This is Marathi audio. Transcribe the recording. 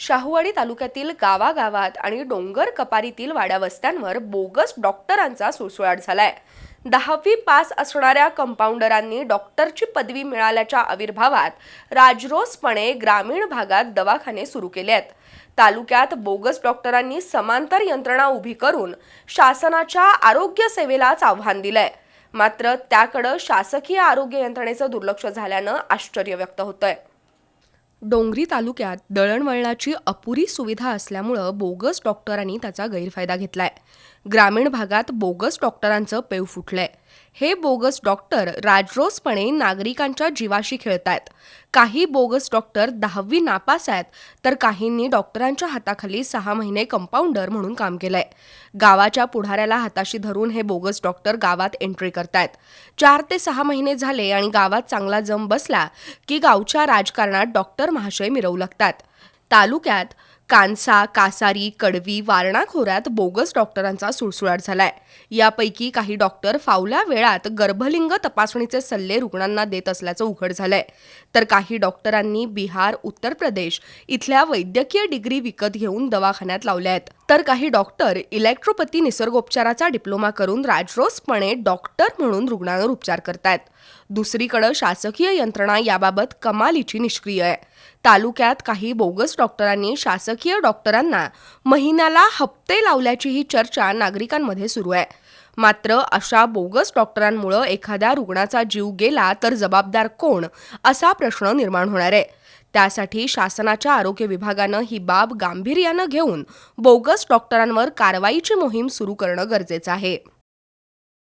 शाहूवाडी तालुक्यातील गावागावात आणि डोंगर कपारीतील वाड्यावस्त्यांवर बोगस डॉक्टरांचा सुळसुळाट झालाय. दहावी पास असणाऱ्या कंपाऊंडरांनी डॉक्टरची पदवी मिळाल्याच्या आविर्भावात राजरोसपणे ग्रामीण भागात दवाखाने सुरू केले आहेत. तालुक्यात बोगस डॉक्टरांनी समांतर यंत्रणा उभी करून शासनाच्या आरोग्य सेवेलाच आव्हान दिलंय. मात्र त्याकडं शासकीय आरोग्य यंत्रणेचं दुर्लक्ष झाल्यानं आश्चर्य व्यक्त होतंय. डोंगरी तालुक्यात दळणवळणाची अपुरी सुविधा असल्यामुळं बोगस डॉक्टरांनी त्याचा गैरफायदा घेतलाय. ग्रामीण भागात बोगस डॉक्टरांचं पेव फुटलंय. हे बोगस डॉक्टर राजरोसपणे नागरिकांच्या जीवाशी खेळतायत. काही बोगस डॉक्टर दहावी नापास आहेत तर काहींनी डॉक्टरांच्या हाताखाली सहा महिने कंपाऊंडर म्हणून काम केलंय. गावाच्या पुढाऱ्याला हाताशी धरून हे बोगस डॉक्टर गावात एंट्री करतायत. चार ते सहा महिने झाले आणि गावात चांगला जम बसला की गावच्या राजकारणात डॉक्टर महाशय मिरवू लागतात. तालुक्यात कांसा कासारी कडवी वारणा खोऱ्यात बोगस डॉक्टरांचा सुळसुळाट झालाय. यापैकी काही डॉक्टर फावल्या वेळात गर्भलिंग तपासणीचे सल्ले रुग्णांना देत असल्याचं उघड झालंय. तर काही डॉक्टरांनी बिहार उत्तर प्रदेश इथल्या वैद्यकीय डिग्री विकत घेऊन दवाखान्यात लावल्या आहेत. तर काही डॉक्टर इलेक्ट्रोपती निसर्गोपचाराचा डिप्लोमा करून राजरोसपणे डॉक्टर म्हणून रुग्णांवर उपचार करतायत. दुसरीकडं शासकीय यंत्रणा याबाबत कमालीची निष्क्रिय आहे. तालुक्यात काही बोगस डॉक्टरांनी शासकीय डॉक्टरांना महिन्याला हप्ते लावल्याची ही चर्चा नागरिकांमध्ये सुरू आहे. मात्र अशा बोगस डॉक्टरांमुळं एखाद्या रुग्णाचा जीव गेला तर जबाबदार कोण असा प्रश्न निर्माण होणार आहे. त्यासाठी शासनाच्या आरोग्य विभागानं ही बाब गांभीर्यानं घेऊन बोगस डॉक्टरांवर कारवाईची मोहीम सुरू करणं गरजेचं आहे.